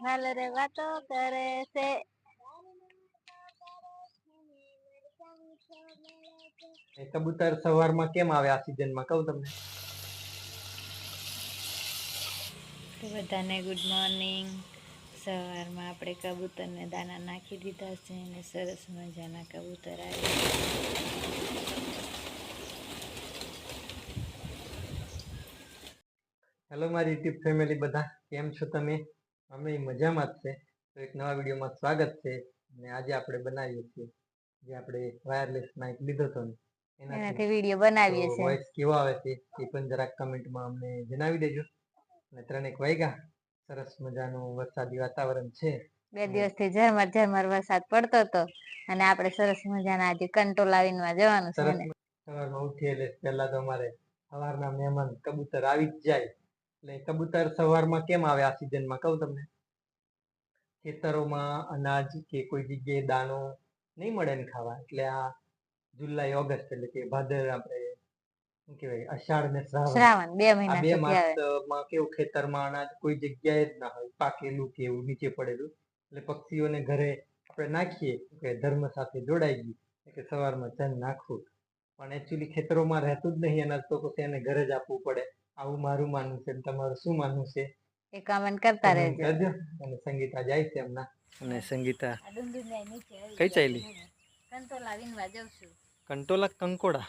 હાલ રે વાતો કરે છે એ કબૂતર સવારમાં કેમ આવે આ સિઝનમાં? કહું તમને. તો બધાને ગુડ મોર્નિંગ સવારમાં આપણે કબૂતરને દાણા નાખી દીધા છે અને સરસ મજાના કબૂતર આવ્યા હેલો મારી યુટ્યુબ ફેમિલી બધા. કેમ છો તમે? અમે મજામાં જ છે. તો એક નવા વિડીયોમાં સ્વાગત છે. અને આજે આપણે બનાવીએ છીએ. જે આપણે વાયરલેસ માઇક લીધો હતો એનાથી. વીડિયો બનાવીએ છીએ. વોઇસ કેવો આવે છે એ પણ જરાક કમેન્ટમાં અમને જણાવી દેજો. અને ત્રણેક વાગ્યા. સરસ મજાનું વરસાદી વાતાવરણ છે. બે દિવસથી ઝરમર ઝરમર વરસાદ પડતો હતો. અને આપણે સરસ મજાના આજે કંટ્રોલ વીણવા જવાનું છે સરસ સવારમાં ઉઠીએ એટલે પહેલા તો અમારે સવારના મહેમાન કબૂતર આવી જ જાય. એટલે કબૂતર સવારમાં કેમ આવે આ સિઝનમાં? કહું તમને. ખેતરોમાં અનાજ કે કોઈ જગ્યાએ દાણો નહીં મળે ને ખાવા. એટલે આ જુલાઈ ઓગસ્ટ એટલે કે ભાદર આપણે શું કહેવાય? અષાઢ ને શ્રાવણ. બે મહિના બે માસમાં કેવું ખેતરમાં અનાજ કોઈ જગ્યાએ જ ના હોય. પાકેલું કે એવું નીચે પડેલું. એટલે પક્ષીઓને ઘરે આપણે નાખીએ. કે ધર્મ સાથે જોડાઈ ગયું. કે સવારમાં ચંદ નાખવું. પણ એકચ્યુઅલી ખેતરોમાં રહેતું જ નહીં. અનાજ તો પછી એને ઘરે જ આપવું પડે. આવું મારું માનવું છે તમારું શું માનવું છે? એ કમેન્ટ કરતા રહેજો. અને સંગીતા જાય છે હમણાં. અને સંગીતા કઈ ચાલી? કંટોલા વીણવા જઉં છું કંટોલા કંકોડા?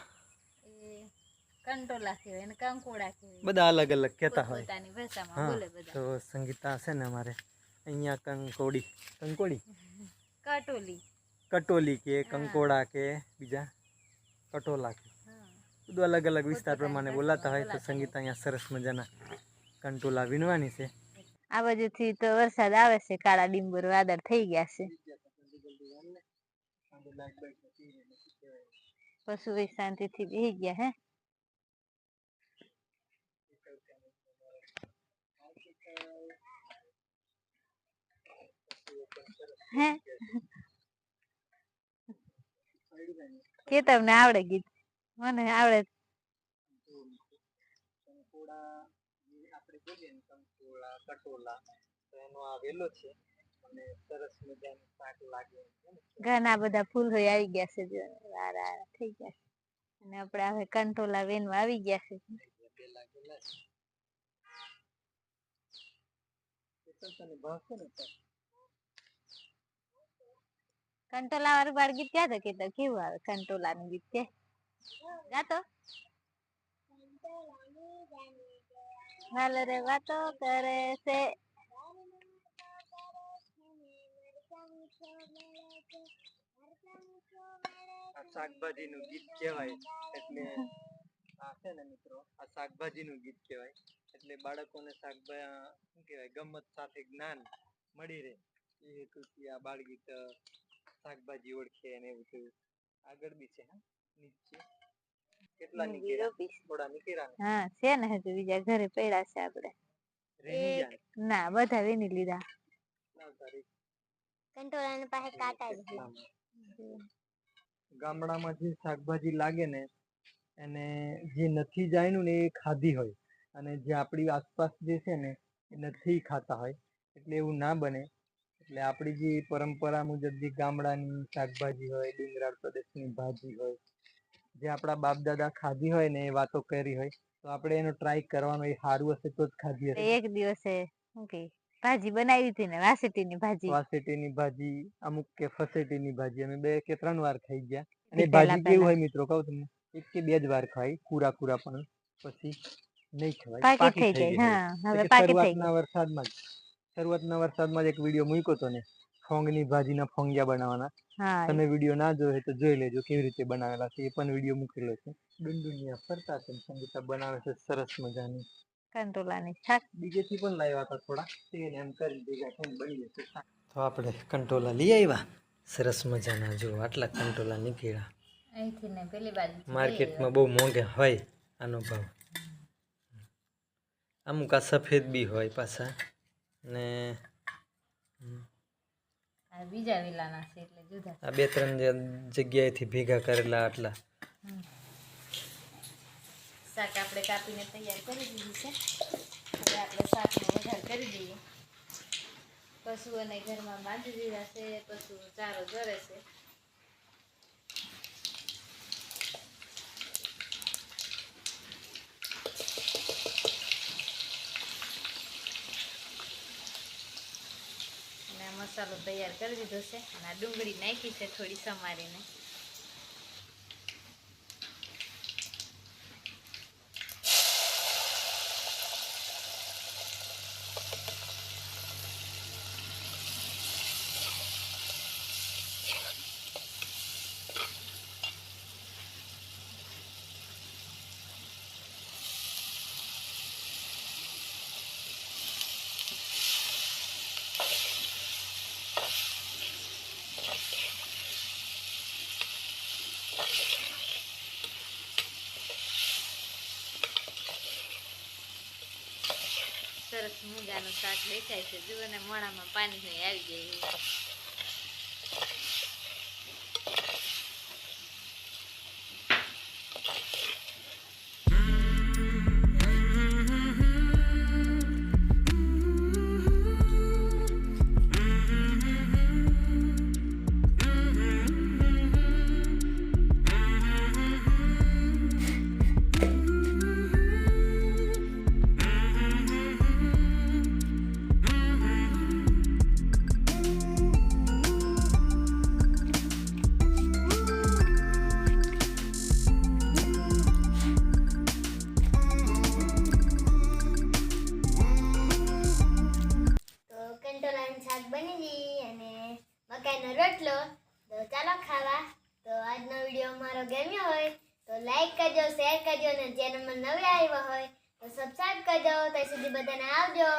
કંટોલા કહેવાય અને કંકોડા કહેવાય. બધા અલગ અલગ કહેતા હોય. પોતાની ભાષામાં બોલે બધા. તો સંગીતા છે ને અમારે. અહીંયા કંકોડી. કંકોડી? કટોલી. કટોલી કે કંકોડા કે બીજા? કટોલા કે. બધું અલગ અલગ વિસ્તાર પોતપોતાની પ્રમાણે ભાષામાં બોલાતા હોય તો બોલાતા સંગીત અહીંયા સરસ મજાના કંટોલા વીણવાની છે. આ બાજુથી તો વરસાદ આવે છે કાળા ડીંબુર વાદળ થઈ ગયા છે. પશુ શાંતિથી બેહી ગયા હે. હે? કે તમને આવડે ગીત? મને આવડે આપણે બોલીએ ને કંકોડા કટોલા તો એનો આ વેલો છે. અને સરસ મજાનું શાક લાગે એમ છે ને. ઘણા બધા ફૂલ હોય આવી ગયા છે જો. વારા થઈ ગયા છે. અને આપણે હવે કંટોલા વેનમાં આવી ગયા છે. પેલા ગેલા છે. તને ભાવશે ને. કંટોલા વાળું બાળ ગીત ક્યાં તો કેવું આવે કંટોલા નું ગીત કે? ગાતો હાલ રે વાતો કરે છે આ શાકભાજીનું ગીત કહેવાય, એટલે આ છે ને મિત્રો, આ શાકભાજીનું ગીત કહેવાય. એટલે બાળકોને શાકભાજી શું કહેવાય, ગમત સાથે જ્ઞાન મળી રહે. એ હેતુથી આ બાળગીત શાકભાજી ઓળખે અને એવું થયું. આગળ બી છે, હા, નીચે. કેટલા નીકળ્યા? હા છે ને હજુ બીજા ઘરે પડ્યા છે આપણે એક ના બધા વીણી લીધા. તારી પાસે કાંટા. ગામડામાં જે શાકભાજી લાગે ને એને જે નથી જાયનું ને એ ખાધી હોય. અને જે આપણી આસપાસ જે છે ને એ નથી ખાતા હોય. એટલે એવું ના બને. એટલે આપણી જે પરંપરા મુજબ જે ગામડાની શાકભાજી હોય ડુંગરાળ પ્રદેશની ભાજી હોય જે આપણા બાપ દાદા ખાધી હોય ને એ વાતો કરી હોય તો આપણે એનો ટ્રાય કરવાનો એ સારું હશે તો જ ખાધી હશે. એક દિવસે ઓકે. ભાજી બનાવી હતી ને વાસેટીની ભાજી? વાસેટીની ભાજી અમુક કે ફસેટીની ભાજી અમે બે કે ત્રણ વાર ખાઈ ગયા. અને ભાજી કેવું હોય મિત્રો કહું તમને? એક કે બે જ વાર ખાઈ કુરા કુરા પણ પછી નહીં ખવાય. પાકી થઈ જાય હા હવે પાકી થઈ શરૂઆતના વરસાદમાં જ શરૂઆતના વરસાદમાં જ એક વીડિયો મૂક્યો તો ને ફોંગની ભાજીના ફોંગિયા બનાવવાના. તમે વીડિયો ના જોયો તો જોઈ લેજો કેવી રીતે બનાવેલા છે એ પણ વીડિયો મૂકેલો છે. ડુંડુનિયા ફરતા છે સંગીતા બનાવે છે સરસ મજાની. કંટોલાની છાક બીજેથી પણ લાવ્યા હતા થોડા તેને એમ કરી ભેગા થઈને બની જશે તો આપણે કંટોલા લઈ આવ્યા. સરસ મજાના જો આટલા કંટોલા નીકળ્યા. અહીંથી ને પેલી બાજુ માર્કેટમાં બહુ મોંઘા હોય આનો ભાવ. અમુક આ સફેદ બી હોય પાછા. ને બીજા વેલાના છે એટલે જુદા આ બે ત્રણ જગ્યાએથી ભેગા કરેલા આટલા. શાક આપણે કાપીને તૈયાર કરી દીધું છે. હવે આપણે શાકનો વઘાર કરી દઈએ. પશુઓને ઘરમાં બાંધી દીધા છે પશુ ચારો જરે છે. મસાલો તૈયાર કરી દીધો છે અને આ ડુંગળી નાખી છે થોડી સમારીને. સરસ મૂંગાનું શાક દેખાય છે. જુઓ ને મોણામાં પાણી આવી જાય મકાઈનો રોટલો, તો ચાલો ખાવા. તો આજનો વીડિયો અમારો ગમ્યો હોય, તો લાઈક કરજો શેર કરજો, અને ચેનલમાં નવી આવ્યા હોય, તો સબસ્ક્રાઈબ કરજો. ત્યાં સુધી બધાને આવજો.